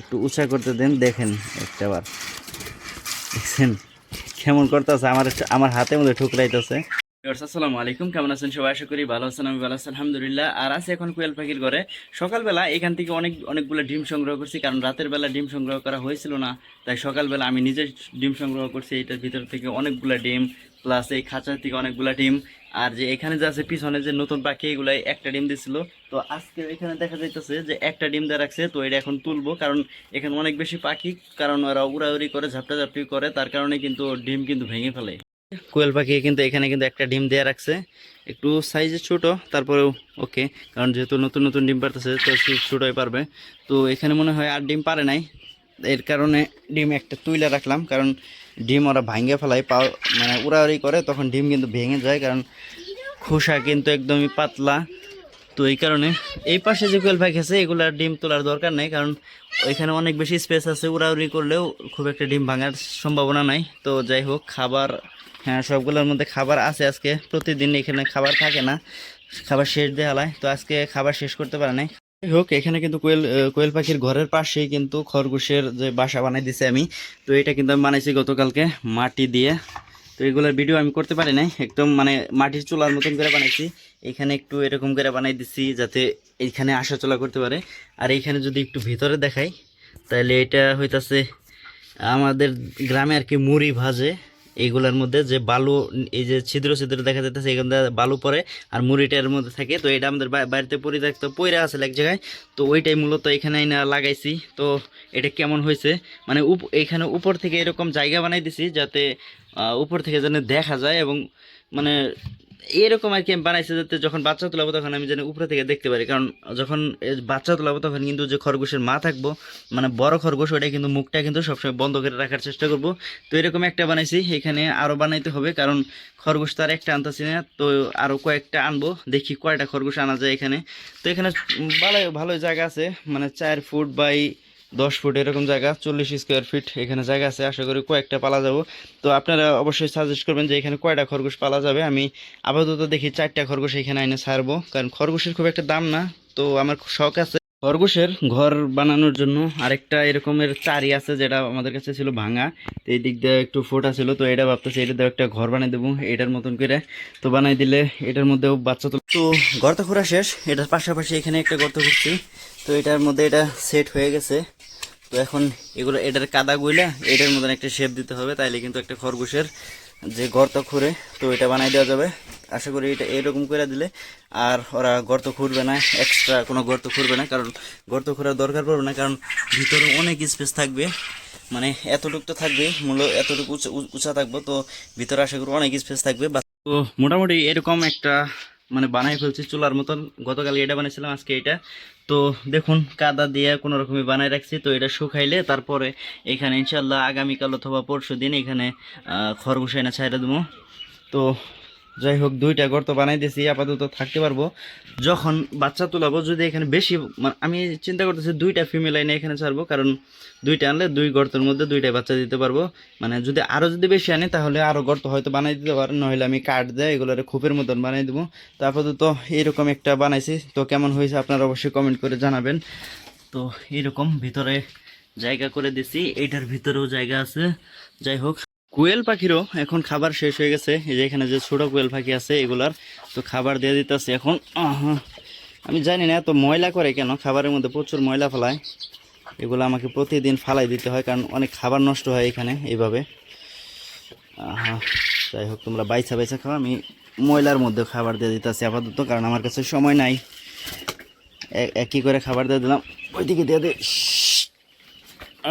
একটু উঁচা করতে দেন, দেখেন একটা বার দেখছেন? কেমন করতেছে? আমার আমার হাতের মধ্যে ঠুকরাইতেছে। আসসালামু আলাইকুম। কেমন আছেন সবাই? আশা করি ভালো আছেন, আমি ভালো আছি, আলহামদুলিল্লাহ। আর আছে এখন কোয়েল পাখির ঘরে। সকালবেলা এখান থেকে অনেক, অনেকগুলো ডিম সংগ্রহ করছি, কারণ রাতের বেলা ডিম সংগ্রহ করা হয়েছিল না। তাই সকালবেলা আমি নিজে ডিম সংগ্রহ করছি, এটার ভিতর থেকে অনেকগুলো ডিম প্লাস এই খাঁচার থেকে অনেকগুলো ডিম। আর যে এখানে যে আছে, পিছনে যে নতুন পাখি, এগুলাই একটা ডিম দিছিল। তো আজকে এখানে দেখা যাইতেছে যে একটা ডিম দেওয়া রাখছে, তো এটা এখন তুলবো। কারণ এখানে অনেক বেশি পাখি, কারণ ওরা উড়াউড়ি করে ঝাপটা ঝাপটি করে, তার কারণে কিন্তু ডিম কিন্তু ভেঙে ফেলে। কোয়েল পাখি কিন্তু এখানে কিন্তু একটা ডিম দেওয়া রাখছে। একটু সাইজে ছোট, তারপরেও ওকে কারণ যেহেতু নতুন নতুন ডিম পারতেছে তো ছোটোই পারবে। তো এখানে মনে হয় আর ডিম পারে নাই। এর কারণে ডিম একটা তুইলে রাখলাম, কারণ ডিম ওরা ভাঙ্গে ফেলায় পা মানে উড়াউড়ি করে, তখন ডিম কিন্তু ভেঙে যায়, কারণ খোসা কিন্তু একদমই পাতলা। তো এই কারণে এই পাশে যে কোয়েল পাখি আছে এগুলার ডিম তোলার দরকার নেই, কারণ ওইখানে অনেক বেশি স্পেস আছে, উড়াউড়ি করলেও খুব একটা ডিম ভাঙার সম্ভাবনা নাই। তো যাই হোক, খাবার হ্যাঁ সবগুলোর মধ্যে খাবার আছে আজকে। প্রতিদিন এখানে খাবার থাকে না, খাবার শেষ দেওয়া হয় তো আজকে খাবার শেষ করতে পারে নাই। যাই হোক, এখানে কিন্তু কোয়েল কোয়েল পাখির ঘরের পাশেই কিন্তু খরগোশের যে বাসা বানাই দিছে আমি। তো এটা কিন্তু আমি বানাইছি গতকালকে মাটি দিয়ে। তো এগুলোর ভিডিও আমি করতে পারি নাই। একদম মানে মাটির চুলার মতন করে বানাইছি। এখানে একটু এরকম করে বানাই দিছি যাতে এইখানে আসা চলা করতে পারে। আর এইখানে যদি একটু ভিতরে দেখাই, তাহলে এটা হইতাছে আমাদের গ্রামে আর কি মুড়ি ভাজে। এইগুলোর মধ্যে যে বালু, এই যে ছিদ্র ছিদ্র দেখা যাচ্ছে এখান থেকে বালু পরে আর মুড়িটার মধ্যে থাকে। তো এটা আমাদের বাড়িতে পরিত্যক্ত পইরা আছে এক জায়গায়। তো ওইটাই মূলত এখানে না লাগাইছি। তো এটা কেমন হয়েছে? মানে এখানে উপর থেকে এরকম জায়গা বানাই দিছি যাতে উপর থেকে যেন দেখা যায় এবং মানে এরকম আর কি আমি বানাইছি যাতে যখন বাচ্চা তোলাবো তখন আমি যেন উপরে থেকে দেখতে পারি। কারণ যখন বাচ্চা তোলাবো তখন কিন্তু যে খরগোশের মা থাকব মানে বড় খরগোশ ওটা কিন্তু মুখটা কিন্তু সবসময় বন্ধ করে রাখার চেষ্টা করব। তো এরকম একটা বানাইছি, এখানে আরও বানাইতে হবে কারণ খরগোশ তো আর একটা আনতেছি না, তো আরও কয়েকটা আনব, দেখি কয়টা খরগোশ আনা যায় এখানে। তো এখানে ভালো ভালো জায়গা আছে মানে চার ফুট বাই দশ ফুট এরকম জায়গা, চল্লিশ স্কোয়ার ফিট এখানে জায়গা আছে, আশা করি কয়েকটা পালা যাব। তো আপনারা অবশ্যই সাজেস্ট করবেন যে এখানে কয়টা খরগোশ পালা যাবে। আমি আপাতত দেখি চারটা খরগোশ এখানে আইনে ছাড়বো, কারণ খরগোশের খুব একটা দাম না। তো আমার শখ আছে। খরগোশের ঘর বানানোর জন্য আরেকটা এরকমের চারি আছে যেটা আমাদের কাছে ছিল ভাঙা। তো এই দিক দিয়ে একটু ফোটা ছিল, তো এটা ভাবতেছি এটা দিয়ে একটা ঘর বানিয়ে দেবো, এটার মতন করে। তো বানাই দিলে এটার মধ্যেও বাচ্চা তো তো গর্ত খোঁড়া শেষ, এটার পাশাপাশি এখানে একটা গর্ত খুঁজছি তো এটার মধ্যে এটা সেট হয়ে গেছে। তো এখন এগুলো এটার কাদা গুইলা এটার মতন একটা শেপ দিতে হবে, তাইলে কিন্তু একটা খরগোশের যে গর্ত খুঁড়ে, তো এটা বানাই দেওয়া যাবে। আশা করি এটা এরকম করে দিলে আর ওরা গর্ত খুঁড়বে না এক্সট্রা কোনো গর্ত খুঁড়বে না, কারণ গর্ত খোঁড়ার দরকার পড়বে না, কারণ ভিতরে অনেক স্পেস থাকবে। মানে এতটুকু তো থাকবে, মূল্য এতটুকু উঁচা- থাকব, তো ভিতরে আশা করি অনেক স্পেস থাকবে তো মোটামুটি এরকম একটা মানে বানাই ফেলছি চুলার মতন। গতকাল এটা বানিয়েছিলাম, আজকে এটা। তো দেখুন, কাদা দিয়ে কোনো রকমই বানাই রাখছি। তো এটা শুকাইলে তারপরে এখানে ইনশাল্লাহ আগামীকাল অথবা পরশু দিন এখানে খরগোশাইনা খরগোশ এনে ছাইড়া দেবো। তো যাই হোক, দুইটা গর্ত বানাই দিয়েছি, আপাতত থাকতে পারব। যখন বাচ্চা তোলাবো, যদি এখানে বেশি মানে আমি চিন্তা করতেছি দুইটা ফিমেল আইনে এখানে ছাড়বো, কারণ দুইটা আনলে দুই গর্তের মধ্যে দুইটা বাচ্চা দিতে পারব। মানে যদি আরও যদি বেশি আনি, তাহলে আরও গর্ত হয়তো বানাই দিতে পারেন নইলে আমি কাঠ দিয়ে এগুলোর খোপের মতন বানাই দেবো। তো আপাতত এইরকম একটা বানাইছি। তো কেমন হয়েছে আপনারা অবশ্যই কমেন্ট করে জানাবেন। তো এরকম ভিতরে জায়গা করে দিছি, এইটার ভিতরেও জায়গা আছে। যাই হোক কোয়েল পাখিরও এখন খাবার শেষ হয়ে গেছে। এই যে এখানে যে ছোটো কোয়েল পাখি আছে, এগুলার তো খাবার দিয়ে দিতেছে এখন। আমি জানি না, এত ময়লা করে কেন? খাবারের মধ্যে প্রচুর ময়লা ফেলায়। এগুলো আমাকে প্রতিদিন ফালাই দিতে হয়, কারণ অনেক খাবার নষ্ট হয় এখানে, এইভাবে। যাই হোক, তোমরা বাইছা বাইছা খাও, আমি ময়লার মধ্যে খাবার দিয়ে দিতেছি আপাতত, কারণ আমার কাছে সময় নাই। একই করে খাবার দিয়ে দিলাম? ওইদিকে দিয়ে দে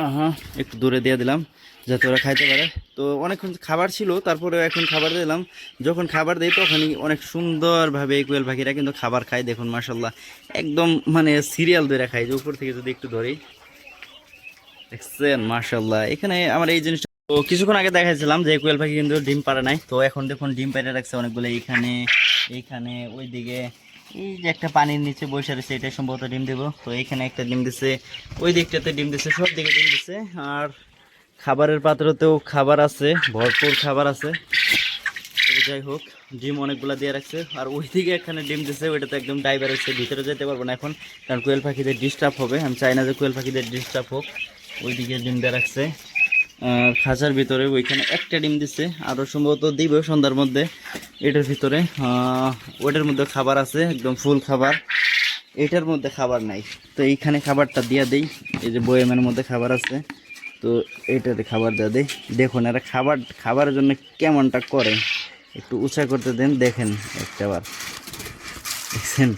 আহা, একটু দূরে দিয়ে দিলাম। যাতে ওরা খাইতে পারে। তো অনেকক্ষণ খাবার ছিল তারপরে এখন খাবার দিলাম। যখন খাবার দিই তখনই অনেক সুন্দরভাবে এই কোয়েল পাখিরা কিন্তু খাবার খায়, দেখুন মাসাল্লাহ একদম মানে সিরিয়াল ধরে খায়, যে উপর থেকে যদি একটু ধরি। দেখছেন মাসাল্লাহ এখানে আমার এই জিনিসটা তো কিছুক্ষণ আগে দেখাইছিলাম যে কোয়েল পাখি কিন্তু ডিম পারে নাই। তো এখন দেখুন ডিম পেড়ে রাখছে অনেকগুলো। এইখানে এইখানে ওইদিকে এই যে একটা পানির নিচে বসে রয়েছে এটা সম্ভবত ডিম দেবো। তো এইখানে একটা ডিম দিছে ওই দিকটাতে ডিম দিছে সব দিকে ডিম দিছে। আর খাবারের পাত্রতেও খাবার আছে, ভরপুর খাবার আছে। যাই হোক, ডিম অনেকগুলো দিয়ে রাখছে। আর ওইদিকে এখানে ডিম দিচ্ছে ওইটা তো একদম ডাইভার হচ্ছে, ভিতরে যেতে পারব না এখন, কারণ কোয়েল পাখিদের ডিস্টার্ব হবে। আমি চাই না যে কোয়েল পাখিদের ডিস্টার্ব হোক। ওইদিকে ডিম দিয়ে রাখছে। খাঁচার ভিতরে ওইখানে একটা ডিম দিচ্ছে আরও সম্ভবত দিবে সন্ধ্যার মধ্যে, এটার ভিতরে। ওটার মধ্যে খাবার আছে, একদম ফুল খাবার। এটার মধ্যে খাবার নাই। তো এইখানে খাবারটা দিয়ে দেই। এই যে বয়েমের মধ্যে খাবার আছে। তো এটাতে খাবার দেওয়া দেয় দেখুন, এরা খাবার, খাবারের জন্য কেমনটা করে? একটু উঁচা করতে দেন, দেখেন একটাবার দেখছেন?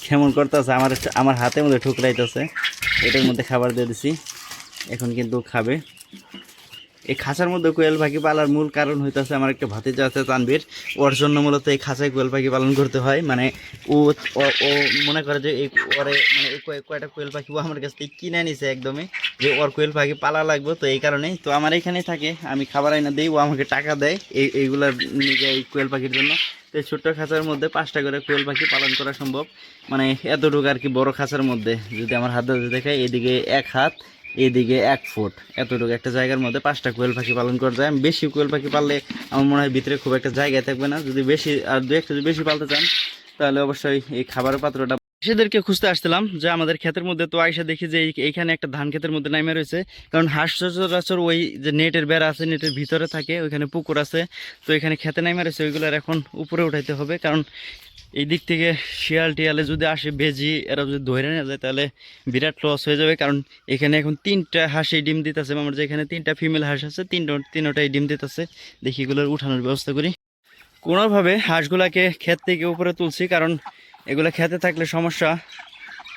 কেমন করতেছে? আমার আমার হাতের মধ্যে ঠুকরাইতেছে। এটার মধ্যে খাবার দিয়ে দিছি। এখন কিন্তু খাবে। এই খাঁচার মধ্যে কোয়েল পাখি পালার মূল কারণ হইতেছে আমার একটা ভাতিজা আছে তানবীর ওর জন্য মূলত এই খাঁচায় কোয়েল পাখি পালন করতে হয়। মানে ও, ও- মনে করে যে এই ওরে মানে এই কয়- কয়টা কোয়েল পাখি ও আমার কাছ থেকে কিনে নিছে একদমই, যে ওর কোয়েল পাখি পালা লাগবে তো এই কারণেই। তো আমার এখানেই থাকে, আমি খাবার আইনা দিই, ও আমাকে টাকা দেয় এই এইগুলার নিজে এই কোয়েল পাখির জন্য। তো এই ছোট্ট খাঁচার মধ্যে পাঁচটা করে কোয়েল পাখি পালন করা সম্ভব। মানে এতটুকু আর কি বড় খাঁচার মধ্যে, যদি আমার হাত ধরে দেখায়, এদিকে এক হাত এদিকে এক ফুট। এতটুকু একটা জায়গার মধ্যে পাঁচটা কোয়েল পাখি পালন করা যায়। বেশি কোয়েল পাখি পাললে আমার মনে হয় ভিতরে খুব একটা জায়গায় থাকবে না। যদি বেশি, আর দু একটা যদি বেশি পালতে চান, তাহলে অবশ্যই এই খাবার পাত্রটা সেদেরকে খুঁজতে আসছিলাম যে আমাদের ক্ষেতের মধ্যে তো আইসা দেখি যে এই- এইখানে একটা ধান ক্ষেতের মধ্যে নামে রয়েছে। কারণ হাঁস সচরাচর ওই যে নেটের বেড়া আছে, নেটের ভিতরে থাকে, ওইখানে পুকুর আছে। তো এখানে খেতে নামে রয়েছে, ওইগুলোর এখন উপরে উঠাইতে হবে। কারণ এই দিক থেকে শিয়াল টিয়ালে যদি আসে বেজি, এরা যদি ধরে নিয়ে যায়, তাহলে বিরাট লস হয়ে যাবে। কারণ এখানে এখন তিনটা হাঁসই ডিম দিতেছে। আমার যে এখানে তিনটা ফিমেল হাঁস আছে, তিনটা, তিনটাই ডিম দিতেছে। দেখি এগুলোর উঠানোর ব্যবস্থা করি। কোনোভাবে হাঁসগুলাকে ক্ষেত থেকে উপরে তুলছি, কারণ এগুলো খেতে থাকলে সমস্যা।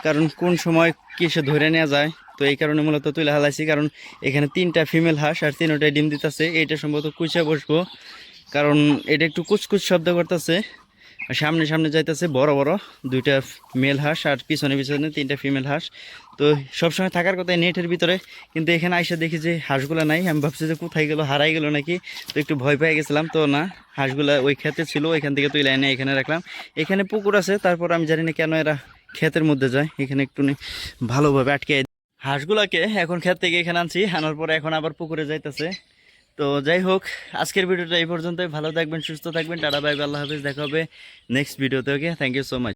কারণ কোন সময় কিসে ধরে নেওয়া যায়, তো এই কারণে মূলত তুলে হালাইছি। কারণ এখানে তিনটা ফিমেল হাঁস আর তিনটাই ডিম দিতেছে। এইটা সম্ভবত কুচে বসবো। কারণ এটা একটু কুচকুচ শব্দ করতেছে। সামনে সামনে যাইতেছে বড় বড় দুইটা মেল হাঁস আর পিছনে পিছনে তিনটা ফিমেল হাঁস। তো সবসময় থাকার কথা নেটের ভিতরে। কিন্তু এখানে আইসা দেখি যে হাঁসগুলো নাই। আমি ভাবছি যে কোথায় গেলো, হারাই গেলো নাকি? তো একটু ভয় পেয়ে গেছিলাম। তো না, হাঁসগুলা ওই খেতে ছিল, ওইখান থেকে তুই লাইনে এখানে রাখলাম। এখানে পুকুর আছে, তারপর আমি জানি না কেন এরা ক্ষেতের মধ্যে যায়। এখানে একটু ভালোভাবে আটকে হাঁসগুলাকে এখন ক্ষেত থেকে এখানে আনছি। আনার পরে এখন আবার পুকুরে যাইতেছে। তো যাই হোক, আজকের ভিডিওটা এই পর্যন্তই। ভালো থাকবেন, সুস্থ থাকবেন। টাটা, বাই আল্লাহ হাফিজ। দেখা হবে নেক্সট ভিডিওতে okay thank you so much